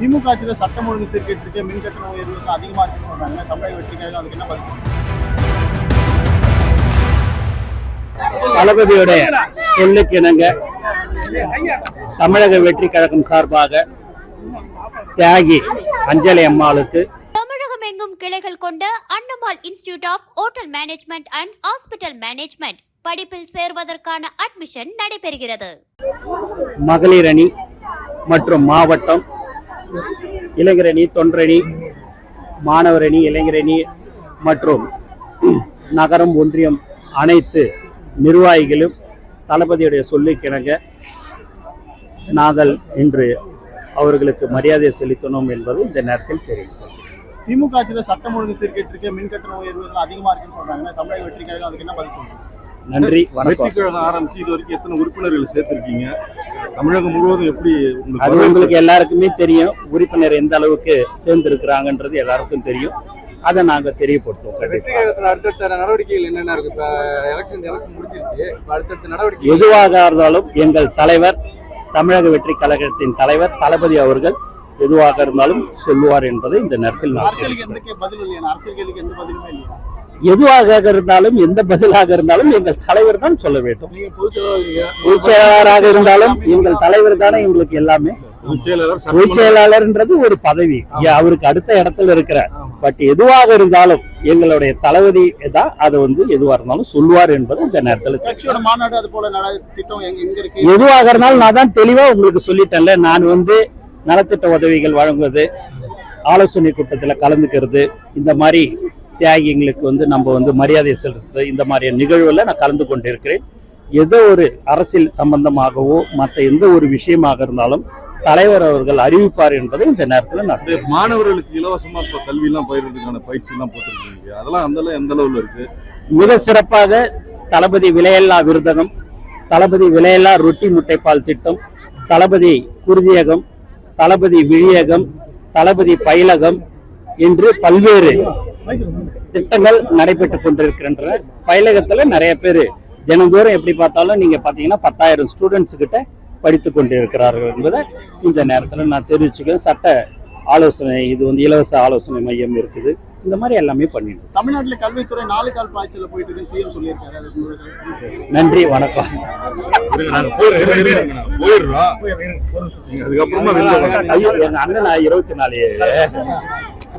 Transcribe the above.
திமுக ஆட்சியில் சட்டம் ஒழுங்கு சீர்கேட்டு இருக்கு மின் கட்டண உயர்வு அதிகமாக இருக்குன்னு சொல்றாங்க தமிழக வெற்றிக்காக அதுக்கு என்ன பதில் சொல்றீங்க? தளபதியுடைய சொல்லுக்கு இணங்க தமிழக வெற்றி கழகம் சார்பாக தியாகி அஞ்சலி அம்மாளுக்கு தமிழகம் எங்கும் கிளைகள் கொண்ட Annamal institute of hotel management and hospital management படிப்பில் சேர்வதற்கான அட்மிஷன் நடைபெறுகிறது மகளிர் அணி மற்றும் மாவட்டம் இளைஞரணி தொன்றணி மாணவரணி இளைஞரணி மற்றும் நகரம் ஒன்றியம் அனைத்து நிர்வாகிகளும் தளபதியுடைய சொல்லுக்கிணங்க நாங்கள் இன்று அவர்களுக்கு மரியாதை செலுத்தினோம் என்பது இந்த நேரத்தில் தெரியும் திமுக ஆட்சியில் சட்டம் ஒழுங்கு சீர்கேட்டு மின்கட்டண மின் கட்டண உயர்வு அதிகமாக இருக்குன்னு சொல்றாங்க. தமிழக வெற்றிக்காக அதுக்கு என்ன பதில் சொல்றீங்க? நன்றி வணக்கம். கழகம் ஆரம்பிச்சு இது வரைக்கும் எத்தனை உறுப்பினர்கள் சேர்த்திருக்கீங்க? தமிழகம் முழுவதும் எப்படி உங்களுக்கு அது? உங்களுக்கு எல்லாருக்குமே தெரியும். உறுப்பினர் எந்த அளவுக்கு சேர்ந்திருக்கிறாங்கன்றது எல்லாருக்கும் தெரியும். அதை நாங்க தெரியப்படுத்துவோம் அடுத்தடுத்த நடவடிக்கைகள் என்னென்ன இருக்கு? இப்ப எலெக்ஷன் எலெக்ஷன் முடிஞ்சிருச்சு. அடுத்தடுத்த நடவடிக்கை எதுவாக இருந்தாலும் எங்கள் தலைவர் தமிழக வெற்றி கழகத்தின் தலைவர் தளபதி அவர்கள் எதுவாக இருந்தாலும் சொல்லுவார் என்பதை இந்த நேரத்தில் நான் அரசியலுக்கு எந்த தெரிவிக்கிறேன். கே- பதில் இல்லையா? அரசியல் கேள்விக்கு எந்த பதிலுமே இல்லையா? எதுவாக இருந்தாலும் எந்த பதிலாக இருந்தாலும் எங்கள் தலைவர் தான் சொல்ல வேண்டும். நீங்க பொதுச்செயலாளர் பொதுச் செயலாளராக இருந்தாலும் எங்கள் தலைவர் தானே எங்களுக்கு எல்லாமே. பொதுச் செயலாளர்ன்றது ஒரு பதவி. அவருக்கு அடுத்த இடத்துல இருக்கிற பட் எதுவாக இருந்தாலும் எங்களுடைய தளபதி தான் அதை வந்து எதுவாக இருந்தாலும் சொல்லுவார் என்பது இந்த நேரத்தில் மாநாடு அது போல எதுவாக இருந்தாலும் நான் தான் தெளிவா உங்களுக்கு சொல்லிட்டேன்ல. நான் வந்து நலத்திட்ட உதவிகள் வழங்குவது ஆலோசனை கூட்டத்தில் கலந்துக்கிறது இந்த மாதிரி தியாகிங்களுக்கு வந்து நம்ம வந்து மரியாதை செலுத்துறது இந்த மாதிரி நிகழ்வுல நான் கலந்து கொண்டிருக்கிறேன். ஏதோ ஒரு அரசியல் சம்பந்தமாகவோ மற்ற எந்த ஒரு விஷயமாக இருந்தாலும் தலைவர் அவர்கள் அறிவிப்பார் என்பதை இந்த நேரத்தில் நான் மாணவர்களுக்கு இலவசமா இப்ப கல்வி எல்லாம் பயிர்றதுக்கான பயிற்சி எல்லாம் போட்டிருக்கீங்க. அதெல்லாம் அந்த எந்த அளவுல இருக்கு? மிக சிறப்பாக தளபதி விலையில்லா விருதகம் தளபதி விலையில்லா ரொட்டி முட்டைப்பால் திட்டம் தளபதி குருதியகம் தளபதி விழியகம் தளபதி பயிலகம் என்று பல்வேறு திட்டங்கள் நடைபெற்றுக் கொண்டிருக்கின்றன. பயிலகத்துல நிறைய பேர் தினந்தோறும் எப்படி பார்த்தாலும் நீங்க பாத்தீங்கன்னா பத்தாயிரம் ஸ்டூடெண்ட்ஸ் கிட்ட படித்துக் கொண்டிருக்கிறார்கள் என்பதை இந்த நேரத்தில் நான் தெரிவிச்சுக்கிறேன். சட்ட ஆலோசனை இது வந்து இலவச ஆலோசனை மையம் இருக்குது. இந்த மாதிரி எல்லாமே பண்ணிடுறோம். தமிழ்நாட்டுல கல்வித்துறை நாலு கால் பாய்ச்சல போயிட்டு இருக்கு சிஎம் சொல்லியிருக்காரு. நன்றி வணக்கம். அதுக்கப்புறமா. ஐயோ எங்க அண்ணன் நான் இருபத்தி நாலு.